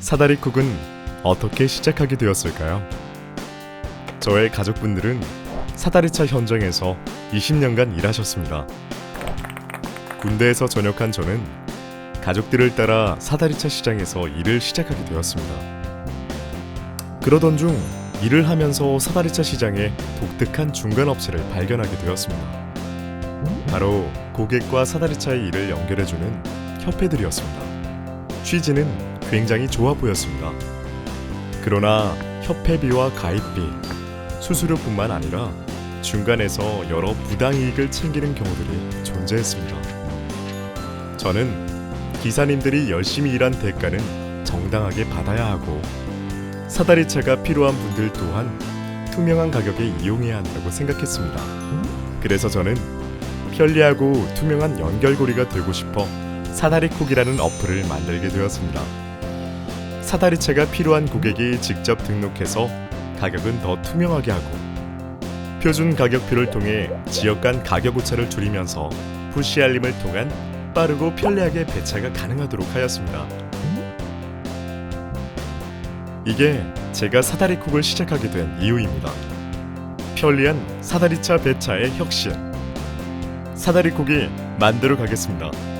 사다리쿡은 어떻게 시작하게 되었을까요? 저의 가족분들은 사다리차 현장에서 20년간 일하셨습니다. 군대에서 전역한 저는 가족들을 따라 사다리차 시장에서 일을 시작하게 되었습니다. 그러던 중 일을 하면서 사다리차 시장에 독특한 중간 업체를 발견하게 되었습니다. 바로 고객과 사다리차의 일을 연결해주는 협회들이었습니다. 취지는 굉장히 좋아 보였습니다. 그러나 협회비와 가입비, 수수료뿐만 아니라 중간에서 여러 부당이익을 챙기는 경우들이 존재했습니다. 저는 기사님들이 열심히 일한 대가는 정당하게 받아야 하고 사다리차가 필요한 분들 또한 투명한 가격에 이용해야 한다고 생각했습니다. 그래서 저는 편리하고 투명한 연결고리가 되고 싶어 사다리콕이라는 어플을 만들게 되었습니다. 사다리차가 필요한 고객이 직접 등록해서 가격은 더 투명하게 하고 표준 가격표를 통해 지역 간 가격 오차를 줄이면서 푸시 알림을 통한 빠르고 편리하게 배차가 가능하도록 하였습니다. 이게 제가 사다리콕을 시작하게 된 이유입니다. 편리한 사다리차 배차의 혁신. 사다리콕이 만들어 가겠습니다.